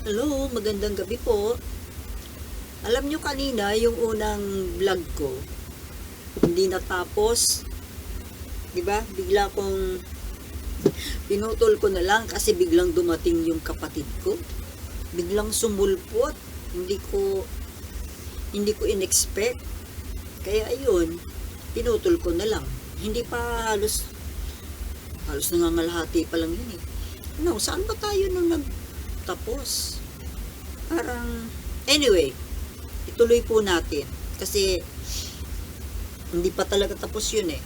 Hello, magandang gabi po. Alam nyo kanina, yung unang vlog ko, hindi natapos. Di ba? Bigla kong pinutol ko na lang kasi biglang dumating yung kapatid ko. Biglang sumulpot. Hindi ko hindi ko in-expect. Kaya ayun, pinutol ko na lang. Hindi pa halos halos nangangalahati pa lang yun eh. No, saan ba tayo nung nagtapos? Parang, anyway, ituloy po natin. Kasi, hindi pa talaga tapos yun eh.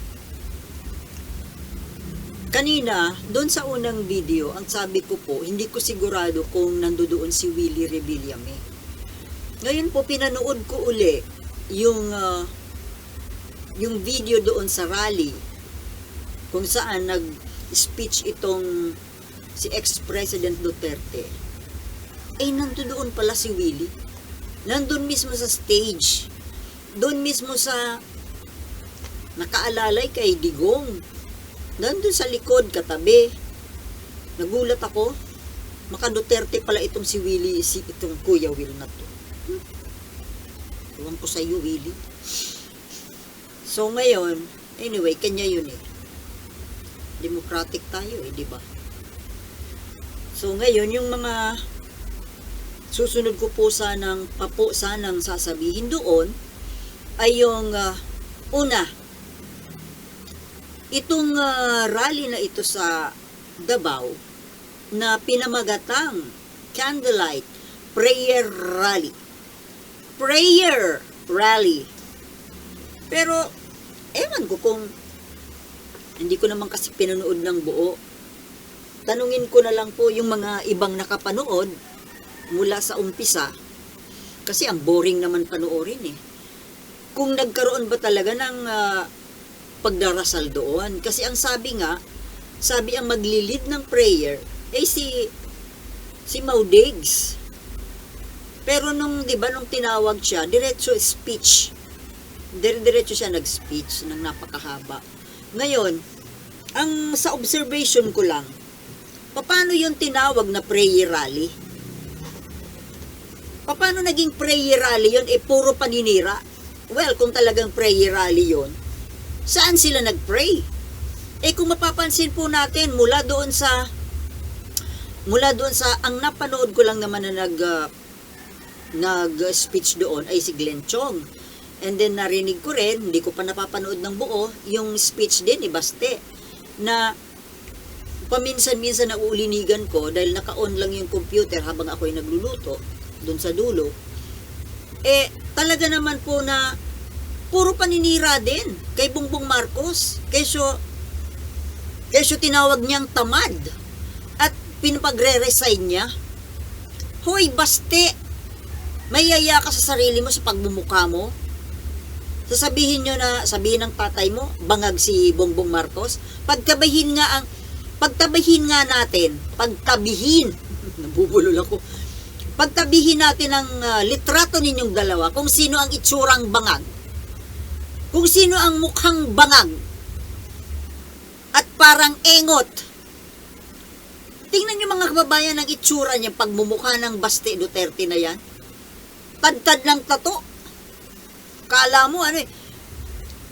Kanina, doon sa unang video, ang sabi ko po, hindi ko sigurado kung nandoon si Willie Revillame. Ngayon po, pinanood ko uli yung, ah, yung video doon sa rally kung saan nag-speech itong si ex-president Duterte. Eh, nandoon pala si Willie. Nandun mismo sa stage. Doon mismo sa nakaalalay kay Digong. Nandun sa likod, katabi. Nagulat ako. Maka Duterte pala itong si Willie, si itong Kuya Will na to. Hmm. Ko sa iyo, Willie. So ngayon, anyway, kanya yun eh. Democratic tayo eh, di ba? So ngayon, yung mga susunod ko po sanang, papo sanang sasabihin doon ay yung ah, una, itong ah, rally na ito sa Davao na pinamagatang candlelight prayer rally. Prayer rally. Pero, ewan ko kung hindi ko naman kasi pinanood ng buo. Tanungin ko na lang po yung mga ibang nakapanood mula sa umpisa. Kasi ang boring naman panoorin eh. Kung nagkaroon ba talaga ng ah, pagdarasal doon. Kasi ang sabi nga, sabi ang maglilid ng prayer, eh si, si Maudigs. Pero nung, di ba, nung tinawag siya, diretso speech. Dire-diretso siya nag-speech ng napakahaba. Ngayon, ang sa observation ko lang, paano yung tinawag na prayer rally? Paano naging prayer rally yun? Eh, puro paninira. Well, kung talagang prayer rally yun, saan sila nag-pray? Eh, kung mapapansin po natin, mula doon sa, mula doon sa, ang napanood ko lang naman na nag, ah, nag-speech doon ay si Glenn Chong. And then narinig ko rin, hindi ko pa napapanood ng buo, yung speech din ni Baste na paminsan-minsan na uulinigan ko dahil naka-on lang yung computer habang ako'y nagluluto doon sa dulo. Eh, talaga naman po na puro paninira din kay Bongbong Marcos. Kesyo, kesyo tinawag niyang tamad at pinapagre-resign niya. Hoy, Baste! May yaya ka sa sarili mo sa pagmumukha mo? Sasabihin nyo na, sabihin ng tatay mo, bangag si Bongbong Marcos. Pagtabihin nga ang, pagtabihin nga natin, pagtabihin, nabubulol ako, pagtabihin natin ang ah, litrato ninyong dalawa kung sino ang itsurang bangag. Kung sino ang mukhang bangag. At parang engot. Tingnan nyo mga kababayan ang itsura niya pagmumukha ng Baste Duterte na yan. Tad-tad ng tato. Kala mo ano eh.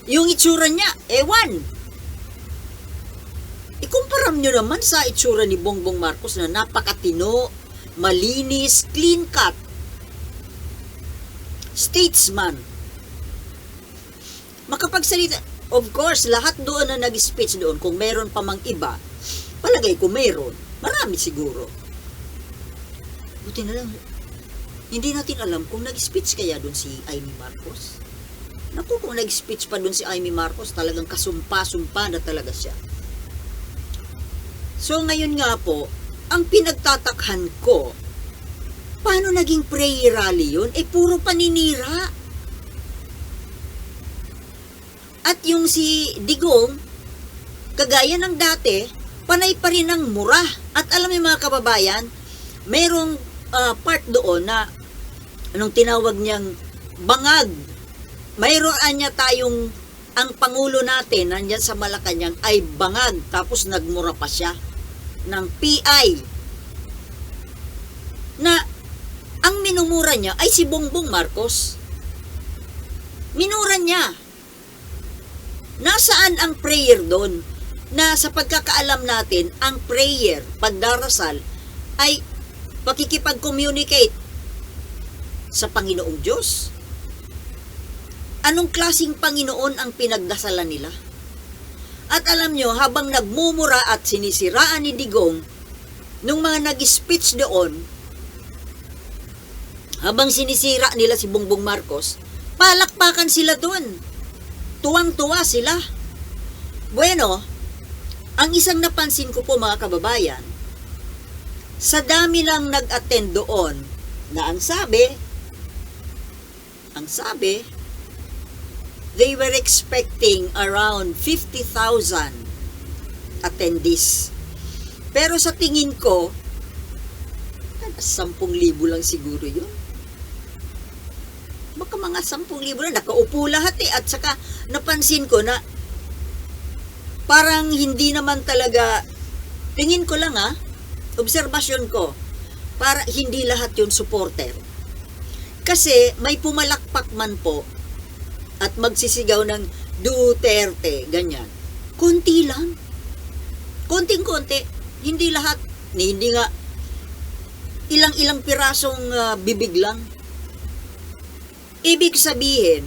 Yung itsura niya, ewan. Ikumpara nyo naman sa itsura ni Bongbong Marcos na napakatino, malinis, clean cut. Statesman. Makapagsalita. Of course, lahat doon na nag-speech doon, kung meron pa mang iba, palagay ko meron. Marami siguro. Buti na lang, hindi natin alam kung nag-speech kaya doon si Amy Marcos. Naku, kung nag-speech pa doon si Amy Marcos, talagang kasumpa-sumpa na talaga siya. So ngayon nga po, ang pinagtatakhan ko, paano naging prayer rally yun? Eh, puro paninira. At yung si Digong, kagaya ng dati, panay pa rin ang mura. At alam niyo mga kababayan, merong ah, part doon na anong tinawag niyang bangag. Mayroon niya tayong ang pangulo natin nandyan sa Malacanang ay bangag tapos nagmura pa siya ng PI na minumura niya ay si Bongbong Marcos. Minura niya. Nasaan ang prayer doon? Na sa pagkakaalam natin, ang prayer, pagdarasal, ay pakikipag-communicate sa Panginoong Diyos. Anong klasing Panginoon ang pinagdasalan nila? At alam nyo, habang nagmumura at sinisiraan ni Digong, nung mga nag-speech doon, habang sinisira nila si Bongbong Marcos, palakpakan sila doon. Tuwang-tuwa sila. Bueno, ang isang napansin ko po mga kababayan, sa dami lang nag-attend doon, na ang sabi, ang sabi, they were expecting around 50,000 attendees. Pero sa tingin ko, 10,000 lang siguro yun. Baka mga 10,000 na, nakaupo lahat eh. At saka napansin ko na parang hindi naman talaga, tingin ko lang ah, obserbasyon ko, para hindi lahat yun supporter. Kasi may pumalakpak man po at magsisigaw ng Duterte, ganyan. Konti lang. Konting-konti. Hindi lahat. Hindi nga ilang-ilang pirasong ah, bibig lang. Ibig sabihin,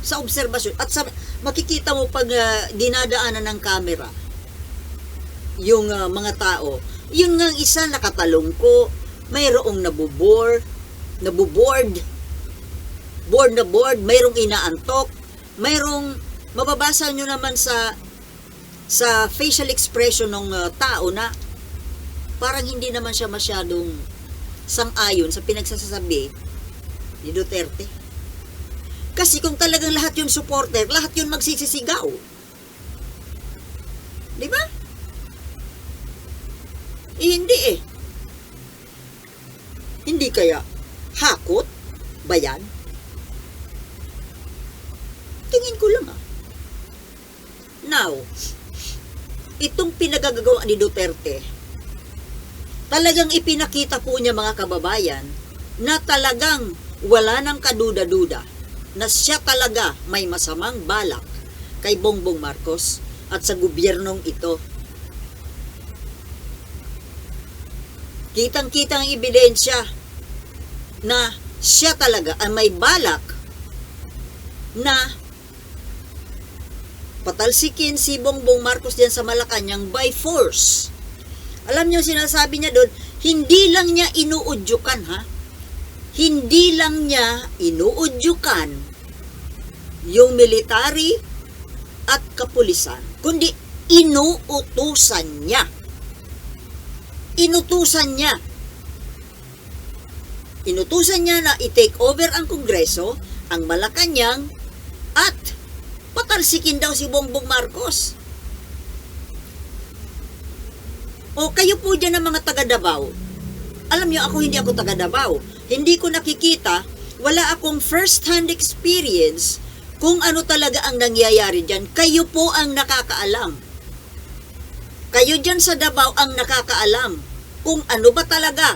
sa obserbasyon, at sa, makikita mo pag ah, dinadaanan ng camera, yung ah, mga tao, yun nga isa nakatalongko, mayroong nabubore, nabuboard, board na board, mayroong inaantok, mayroong mababasa nyo naman sa sa facial expression ng uh, tao na parang hindi naman siya masyadong sang-ayon sa pinagsasabi ni Duterte. Kasi kung talagang lahat yun supporter, lahat yun magsisisigaw. Di ba? Eh, hindi eh. Hindi kaya hakot ba yan? Tingin ko lang ah. Now, itong pinagagagawa ni Duterte, talagang ipinakita po niya mga kababayan na talagang wala ng kaduda-duda na siya talaga may masamang balak kay Bongbong Marcos at sa gobyernong ito. Kitang-kitang ebidensya na siya talaga ay may balak na patalsikin si Bongbong Marcos diyan sa Malacanang by force. Alam niyo sinasabi niya doon, hindi lang niya inuudyukan ha. Hindi lang niya inuudyukan yung military at kapulisan, kundi inuutusan niya. Inutusan niya. Inutusan niya na i-take over ang Kongreso, ang Malacanang, at patalsikin daw si Bongbong Marcos. O kayo po dyan ng mga taga Davao. Alam niyo, ako hindi ako taga Davao. Hindi ko nakikita, wala akong first-hand experience kung ano talaga ang nangyayari dyan. Kayo po ang nakakaalam. Kayo dyan sa Davao ang nakakaalam kung ano ba talaga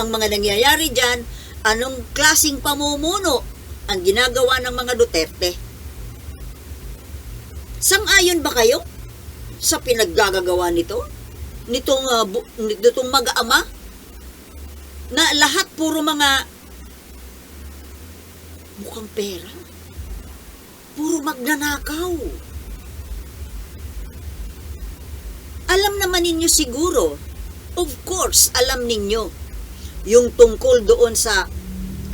ang mga nangyayari dyan, anong klasing pamumuno ang ginagawa ng mga Duterte. Sang-ayon ba kayo sa pinaggagawa nito? Nitong, uh, bu- nitong mag-ama? Na lahat puro mga mukhang pera. Puro magnanakaw. Alam naman ninyo siguro, of course, alam ninyo, yung tungkol doon sa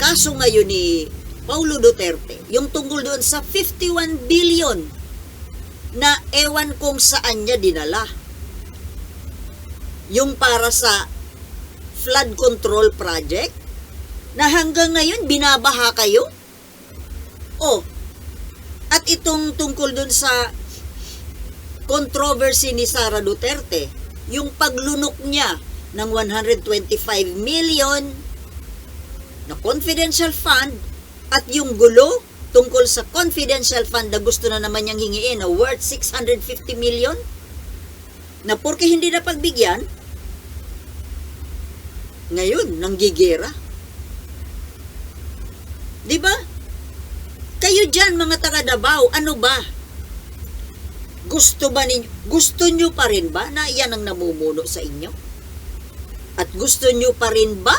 kaso ngayon ni Paulo Duterte, yung tungkol doon sa 51 billion na ewan kung saan niya dinala. Yung para sa flood control project na hanggang ngayon binabaha kayo. Oh, at itong tungkol doon sa controversy ni Sara Duterte, yung paglunok niya ng 125 million na confidential fund at yung gulo tungkol sa confidential fund na gusto na naman niyang hingiin na worth 650 million na porke hindi na pagbigyan ngayon nanggigera Di ba? Kayo dyan, mga taga Davao, ano ba? Gusto ba ninyo, gusto nyo pa rin ba na yan ang namumuno sa inyo? At gusto nyo pa rin ba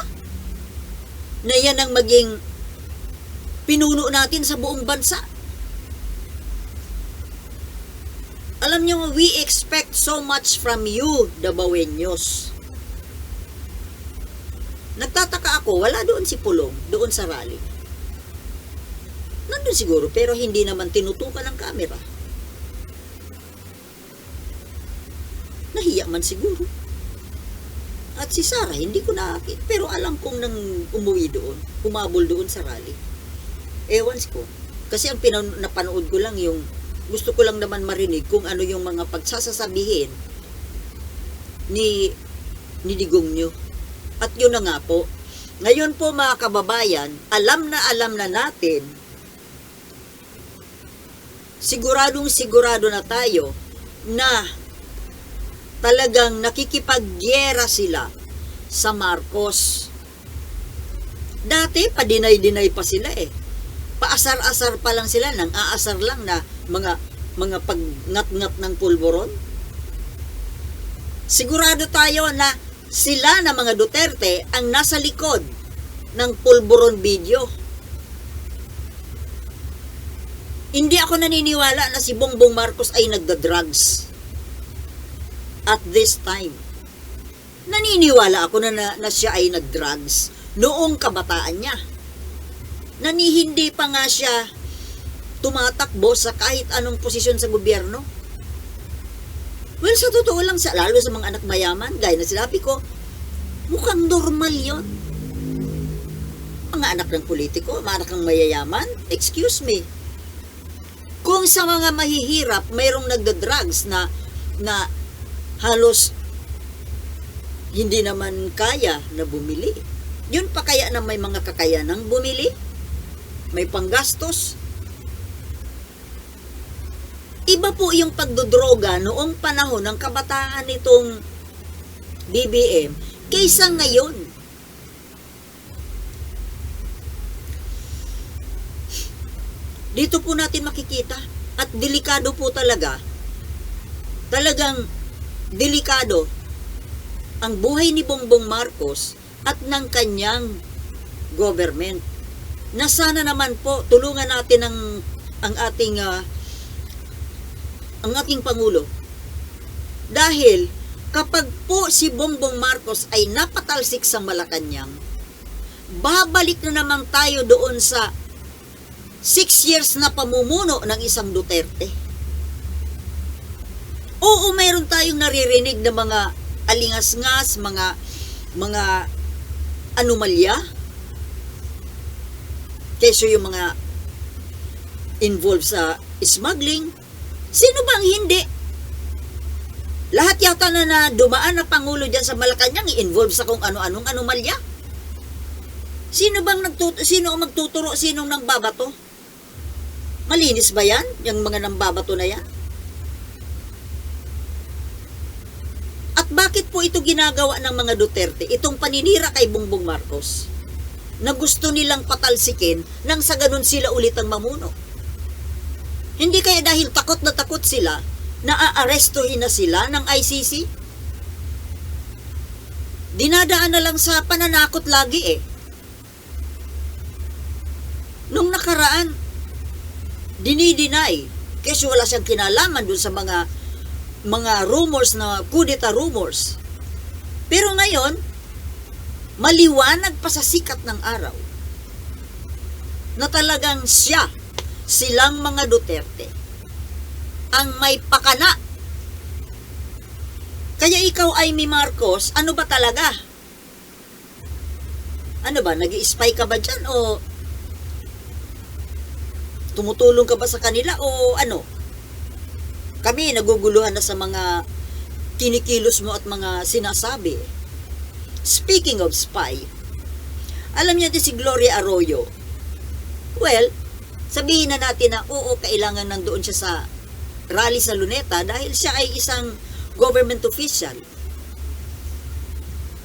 na yan ang maging pinuno natin sa buong bansa? Alam nyo, we expect so much from you, Davaoenos. Nagtataka ako, wala doon si Pulong, doon sa rally. Nandun siguro, pero hindi naman tinutukan ng camera. Nahiya man siguro. At si Sarah, hindi ko nakakit. Pero alam kong nang umuwi doon, humabol doon sa rally. Ewan ko. Kasi ang pinan- napanood ko lang yung, gusto ko lang naman marinig kung ano yung mga pagsasasabihin ni, ni Digong nyo. At yun na nga po, ngayon po mga kababayan, alam na alam na natin, siguradong sigurado na tayo na talagang nakikipagyera sila sa Marcos. Dati, padinay-dinay pa sila eh. Paasar-asar pa lang sila, nang aasar lang na mga mga pagngat-ngat ng pulboron. Sigurado tayo na sila na mga Duterte ang nasa likod ng pulboron video. Hindi ako naniniwala na si Bongbong Marcos ay nagda-drugs at this time. Naniniwala ako na, na, na siya ay nag-drugs noong kabataan niya. Nani hindi pa nga siya tumatakbo sa kahit anong posisyon sa gobyerno. Well, sa totoo lang, sa, lalo sa mga anak mayaman, gaya na sinabi ko, mukhang normal yon. Mga anak ng politiko, mga anak ng mayayaman, excuse me. Kung sa mga mahihirap, mayroong nagda-drugs na, na halos hindi naman kaya na bumili. Yun pa kaya na may mga kakayanang bumili? May panggastos? Iba po yung pagdodroga noong panahon ng kabataan nitong BBM kaysa ngayon. Dito po natin makikita at delikado po talaga. Talagang delikado ang buhay ni Bongbong Marcos at ng kanyang government. Na sana naman po tulungan natin ang ang ating ah, ang ating pangulo. Dahil kapag po si Bongbong Marcos ay napatalsik sa Malacanang, babalik na naman tayo doon sa six years na pamumuno ng isang Duterte. Oo, mayroon tayong naririnig na mga alingas-ngas, mga mga anomalya. Keso yung mga involved sa smuggling. Sino bang hindi? Lahat yata na, na dumaan na Pangulo dyan sa Malacanang i-involve sa kung ano-anong anomalya. Sino bang nagtut sino ang magtuturo? Sinong nang babato? Malinis ba yan? Yung mga nang babato na yan? At bakit po ito ginagawa ng mga Duterte? Itong paninira kay Bongbong Marcos na gusto nilang patalsikin nang sa ganun sila ulit ang mamuno. Hindi kaya dahil takot na takot sila na aarestuhin na sila ng ICC? Dinadaan na lang sa pananakot lagi eh. Nung nakaraan, dinideny kasi wala siyang kinalaman dun sa mga mga rumors na kudeta rumors. Pero ngayon, maliwanag pa sa sikat ng araw na talagang siya, silang mga Duterte, ang may pakana. Kaya ikaw ay mi Marcos, ano ba talaga? Ano ba, nag spy ka ba dyan o tumutulong ka ba sa kanila o ano? Kami naguguluhan na sa mga kinikilos mo at mga sinasabi. Speaking of spy, alam niyo din si Gloria Arroyo. Well, sabihin na natin na oo, kailangan nandoon siya sa rally sa Luneta dahil siya ay isang government official.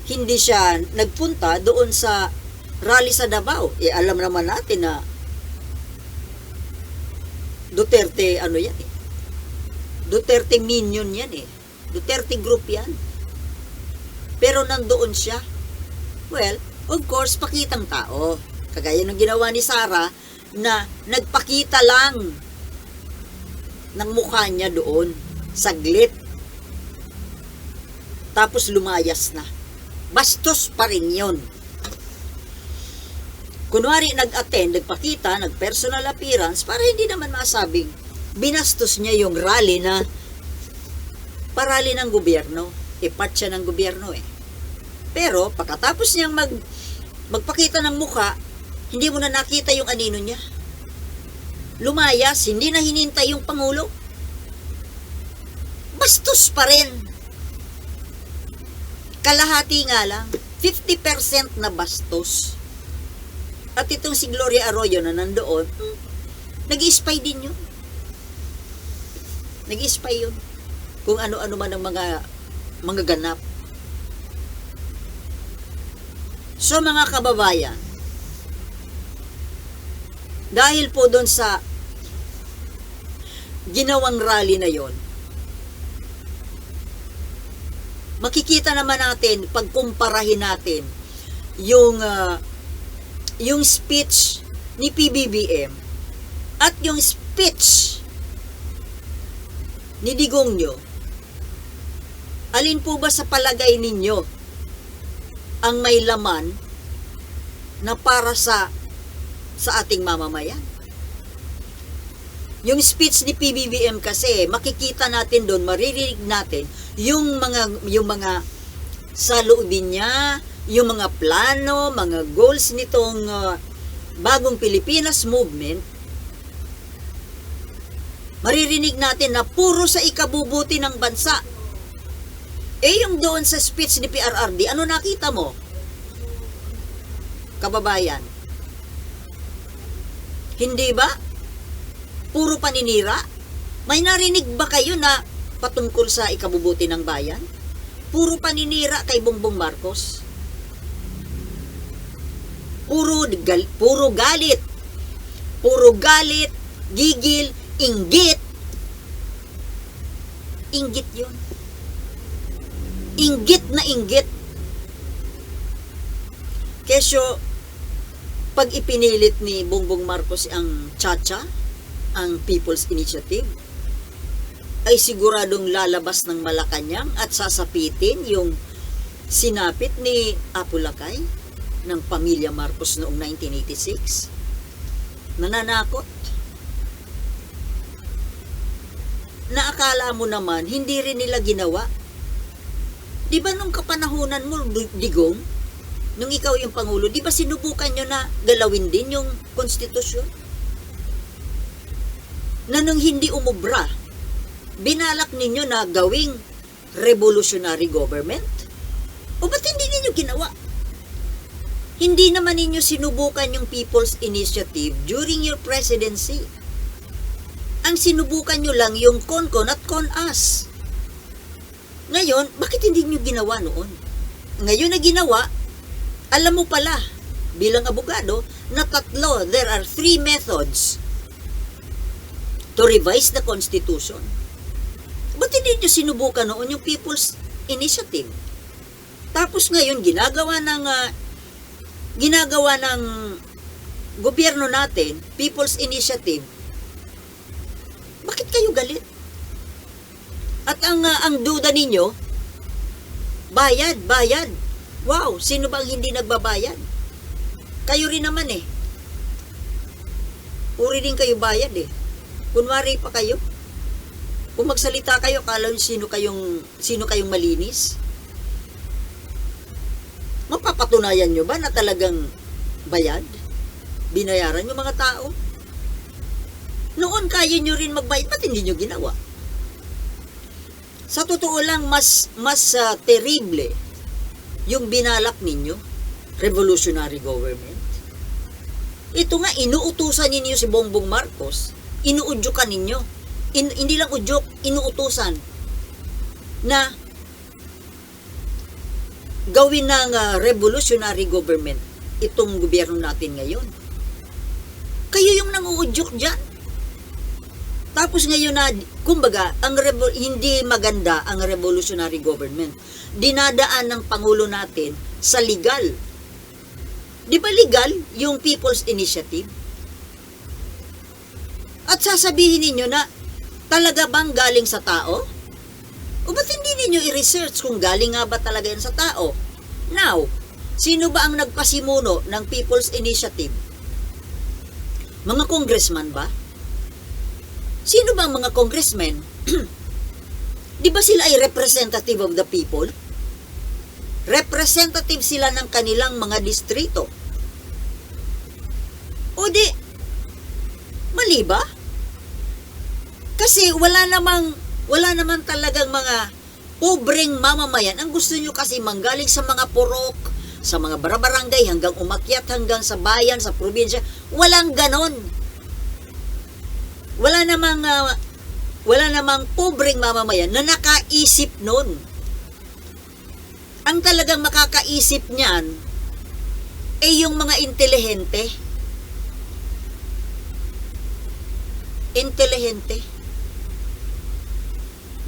Hindi siya nagpunta doon sa rally sa Davao. Eh, alam naman natin na Duterte, ano yan eh. Duterte minion yan eh. Duterte group yan. Pero nandoon siya. Well, of course, pakitang tao. Kagaya ng ginawa ni Sarah na nagpakita lang ng mukha niya doon. Saglit. Tapos lumayas na. Bastos pa rin yun. Kunwari nag-attend, nagpakita, nag-personal appearance para hindi naman masabing binastos niya yung rally na parali ng gobyerno. E part siya ng gobyerno eh. Pero pagkatapos niyang mag, magpakita ng mukha, hindi mo na nakita yung anino niya. Lumayas, hindi na hinintay yung Pangulo. Bastos pa rin. Kalahati nga lang. 50% na bastos. At itong si Gloria Arroyo na nandoon, hmm, nag-spy din yun. Nag-spy yun. Kung ano-ano man ang mga mga ganap. So mga kababayan, dahil po doon sa ginawang rally na yon, makikita naman natin, pagkumparahin natin, yung ah, yung speech ni PBBM at yung speech ni Digong nyo, alin po ba sa palagay ninyo ang may laman na para sa sa ating mamamayan? Yung speech ni PBBM kasi, makikita natin doon, maririnig natin yung mga yung mga saloobin niya, yung mga plano, mga goals nitong uh, bagong Pilipinas movement, maririnig natin na puro sa ikabubuti ng bansa. Eh yung doon sa speech ni PRRD, ano nakita mo? Kababayan. Hindi ba? Puro paninira? May narinig ba kayo na patungkol sa ikabubuti ng bayan? Puro paninira kay Bongbong Marcos. Puro, gal, puro galit. Puro galit, gigil, inggit. Inggit yun. Inggit na inggit. Kesyo, pag ipinilit ni Bongbong Marcos ang Chacha, ang People's Initiative, ay siguradong lalabas ng Malacanang at sasapitin yung sinapit ni Apulakay ng pamilya Marcos noong 1986. Nananakot. Naakala mo naman, hindi rin nila ginawa. Di ba nung kapanahunan mo, Digong, nung ikaw yung Pangulo, di ba sinubukan nyo na galawin din yung konstitusyon? Na nung hindi umubra, binalak ninyo na gawing revolutionary government? O ba't hindi ninyo ginawa? Hindi naman ninyo sinubukan yung People's Initiative during your presidency. Ang sinubukan nyo lang yung CONCON at CONAS. Ngayon, bakit hindi nyo ginawa noon? Ngayon na ginawa, alam mo pala, bilang abogado, na tatlo, there are three methods to revise the Constitution. Ba't hindi nyo sinubukan noon yung People's Initiative? Tapos ngayon, ginagawa ng ah, ginagawa ng gobyerno natin, People's Initiative, bakit kayo galit? At ang ah, ang duda ninyo, bayad, bayad. Wow, sino bang hindi nagbabayad? Kayo rin naman eh. Puri din kayo bayad eh. Kunwari pa kayo. Kung magsalita kayo, kala nyo sino kayong, sino kayong malinis? Mapapatunayan nyo ba na talagang bayad? Binayaran yung mga tao? Noon kaya nyo rin magbayad, ba't hindi nyo ginawa? Sa totoo lang, mas, mas ah, terrible yung binalak ninyo, revolutionary government. Ito nga, inuutusan ninyo si Bongbong Marcos, inuudyukan ninyo. In, hindi lang udyok, inuutusan na gawin ng ah, revolutionary government itong gobyerno natin ngayon. Kayo yung nanguudyok dyan. Tapos ngayon na, kumbaga, ang revo- hindi maganda ang revolutionary government. Dinadaan ng Pangulo natin sa legal. Di ba legal yung People's Initiative? At sasabihin ninyo na, talaga bang galing sa tao? O ba't hindi ninyo i-research kung galing nga ba talaga yan sa tao? Now, sino ba ang nagpasimuno ng People's Initiative? Mga congressman ba? Sino ba ang mga congressmen? Di ba sila ay representative of the people? Representative sila ng kanilang mga distrito. O di, mali ba? Kasi wala namang, wala naman talagang mga pobreng mamamayan. Ang gusto nyo kasi manggaling sa mga purok, sa mga barabarangay, hanggang umakyat hanggang sa bayan, sa probinsya. Walang ganon wala namang ah, wala namang pobreng mamamayan na nakaisip nun. Ang talagang makakaisip niyan ay yung mga intelihente. Intelihente.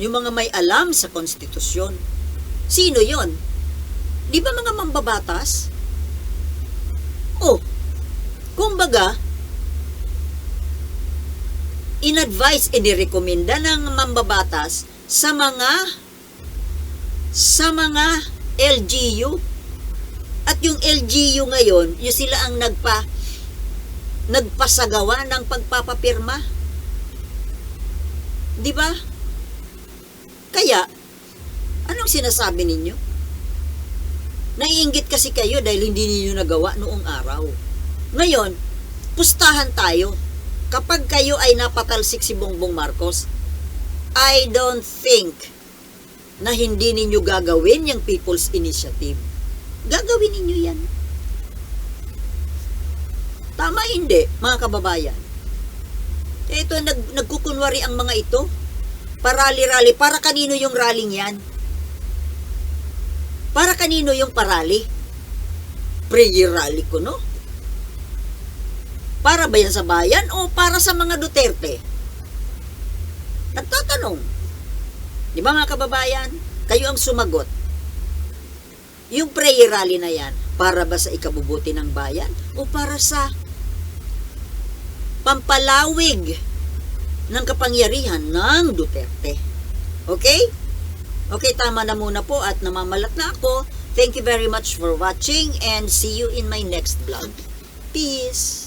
Yung mga may alam sa konstitusyon. Sino yon? Di ba mga mambabatas? Oh, kumbaga, in-advise, inirekomenda ng mambabatas sa mga sa mga LGU. At yung LGU ngayon, yung sila ang nagpa nagpasagawa ng pagpapapirma. 'Di ba? Kaya anong sinasabi ninyo? Naiinggit kasi kayo dahil hindi ninyo nagawa noong araw. Ngayon, pustahan tayo kapag kayo ay napatalsik si Bongbong Marcos, I don't think na hindi ninyo gagawin yung People's Initiative. Gagawin ninyo yan. Tama hindi, mga kababayan. Ito, nag, nagkukunwari ang mga ito. Parali-rali. Para kanino yung rallying yan? Para kanino yung parali? Prayer rally ko, no? Para ba yan sa bayan o para sa mga Duterte? Nagtatanong. Di ba mga kababayan? Kayo ang sumagot. Yung prayer rally na yan, para ba sa ikabubuti ng bayan o para sa pampalawig ng kapangyarihan ng Duterte? Okay? Okay, tama na muna po at namamalat na ako. Thank you very much for watching and see you in my next vlog. Peace!